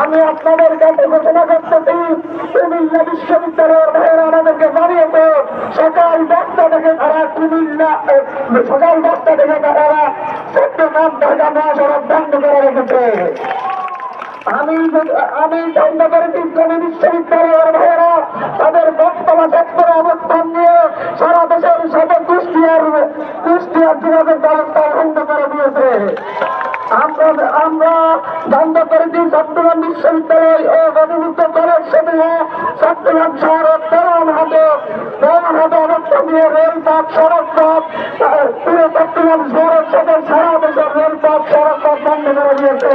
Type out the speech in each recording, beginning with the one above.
আমি আপনাদের কাছে ঘোষণা করতেছি কুমিল্লা বিশ্ববিদ্যালয়ের ভাইয়েরা আমাদেরকে জানিয়েছে, সকাল দশটা থেকে তারা কুমিল্লা সকাল দশটা থেকে তারা চট্টগ্রাম ঢাকা মহাসড়ক বন্ধ করে রেখেছে। আমি আমি বন্ধ বিজ্ঞানী বিশ্ববিদ্যালয়ের ভাইয়েরা, তাদের বর্তমান সেক্টরে অবস্থান নিয়ে সারা দেশের সাথে কুষ্টিয়ার কুষ্টিয়ার যোগাযোগ ব্যবস্থা বন্ধ করে দিয়েছে। আমরা আমরা বন্ধ করেছি চট্টগ্রাম বিশ্ববিদ্যালয় ও অভিযুক্ত কলেজ সমূহ চট্টগ্রাম শহরের পথ পুরো চট্টগ্রাম শহরের সাথে সারা দেশের রেলপথ সড়ক পথ বন্ধ করে দিয়েছে।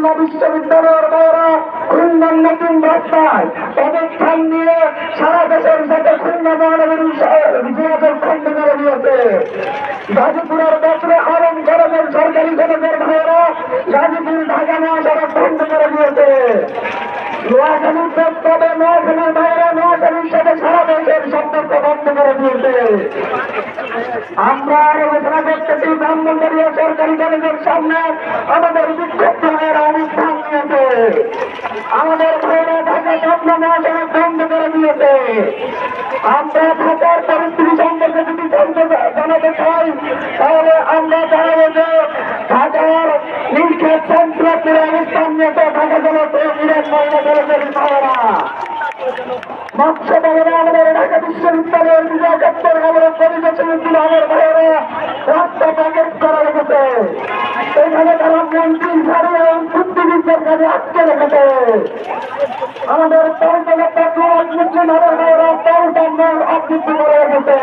খুলনা বিশ্ববিদ্যালয়ের মেয়েরা খুলনার নতুন রাস্তায় অবস্থান নিয়ে সারা দেশের সাথে খুলনা মহানগরী যোগাযোগ খণ্ড করে দিয়েছে। গাজীপুরের বছরে আরম কলেজের সরকারি কলেজের ভাইয়েরা গাজীপুর ঢাকা মহাসড়ক বন্ধ করে দিয়েছে। নোয়াখালীর প্রস্তাবে নোয়াখালীর ভাইয়েরা নোয়াখালীর সাথে সারা দেশের সম্পর্ক করে দিয়েছে। আমরা আলোচনা করতেছি ব্রাহ্মণবাড়িয়া সরকারি কলেজের সামনে আমাদের বিক্ষুব্ধ ভাইয়েরা অনুষ্ঠান নিয়েছে। আমাদের ভাইয়েরা ঢাকা স্বপ্ন মহাসড়ক বন্ধ করে দিয়েছে। আমরা ঢাকার পরিস্থিতি সম্পর্কে যদি জানাতে চাই, তাহলে আমরা জানাব যে ঢাকার নির্খেত সেন্ট্রাসের অবস্থান নিয়েছে। ঢাকা জেলা ইরান মহিলা কলেজের মৎস্য ভবনে আমাদের ঢাকা বিশ্ববিদ্যালয়ের বিজয় দপ্তর আমাদের পরিবেশন বিভাগের বাইরে রাস্তা প্যাকেট করা রেখেছে এখানে তারা মন্ত্রী ছাড়িয়ে বুদ্ধিবিদ্যার কাজে আটকে রেখেছে। আমাদের পেট্রোল মুসলিমের বাইরে পাল্টা নল আবৃত্তি করে রেখেছে।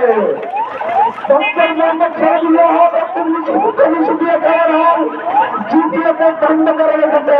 ডক্টর মোহাম্মদ শহীদুল্লাহ ডক্টর মুসিফুদ্দিন দিয়ে খাওয়ার হল জিপিএ বন্ধ করে রেখেছে।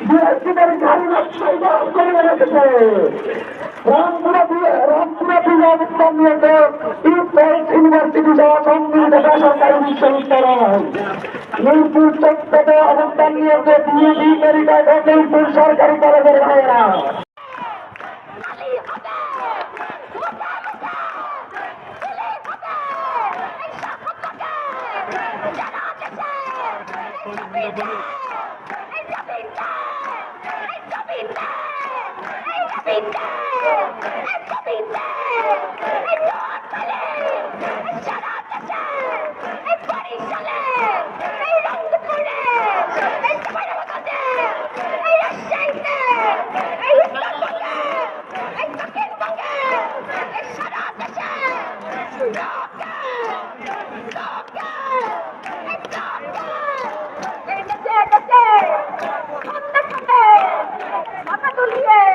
গাড়ি রাস্তায় জাম করে রেখেছে রামপুরা রামপুরা অবস্থান নিয়েছে ইউপেস ইউনিভার্সিটি সহ সম্মিলিত বেসরকারি বিশ্ববিদ্যালয় মিরপুর চত্বরে অবস্থান নিয়েছে বিএডি মেরিটাইম ও মিরপুর সরকারি কলেজের ভাইয়েরা me down! And put me down! And don't believe! And shut up the shell! And body shell! And run the bullet! And the way to there! And you shake there! And you stop the girl! And fucking bungle! And shut up the shell! Stop girl! Stop girl! And stop girl! And the dead, the dead! Come the come! Come the